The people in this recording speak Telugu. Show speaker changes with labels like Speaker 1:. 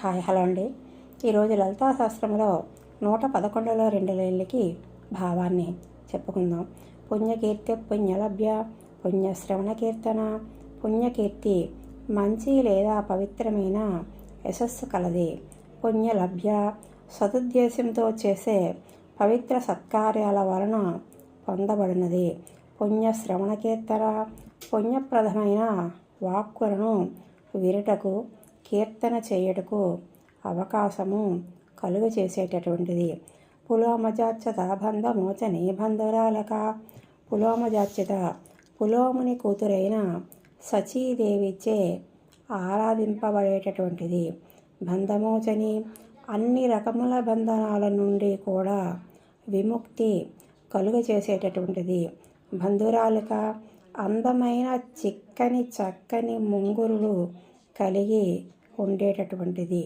Speaker 1: హాయ్ హలో అండి. ఈరోజు లలితా శాస్త్రంలో నూట పదకొండులో రెండు లేళ్ళకి భావాన్ని చెప్పుకుందాం. పుణ్యకీర్తి పుణ్యలభ్య పుణ్యశ్రవణ కీర్తన పుణ్యకీర్తి మంచి లేదా పవిత్రమైన యశస్సు కలది. పుణ్యలభ్య సదుద్దేశంతో చేసే పవిత్ర సత్కార్యాల వలన పొందబడినది. పుణ్యశ్రవణ కీర్తన పుణ్యప్రదమైన వాక్కులను విరుటకు కీర్తన చేయుటకు అవకాశము కలుగచేసేటటువంటిది చేసేటటువంటిది పులోమజాచ్యత బంధమోచని బంధురాలక పులోమజాచ్యత పులోముని కూతురైన సచీదేవిచే ఆరాధింపబడేటటువంటిది. బంధమోచని అన్ని రకముల బంధనాల నుండి కూడా విముక్తి కలుగ చేసేటటువంటిది బంధురాలిక అందమైన చిక్కని చక్కని ముంగురులు కలిగి ఉండేటటువంటిది.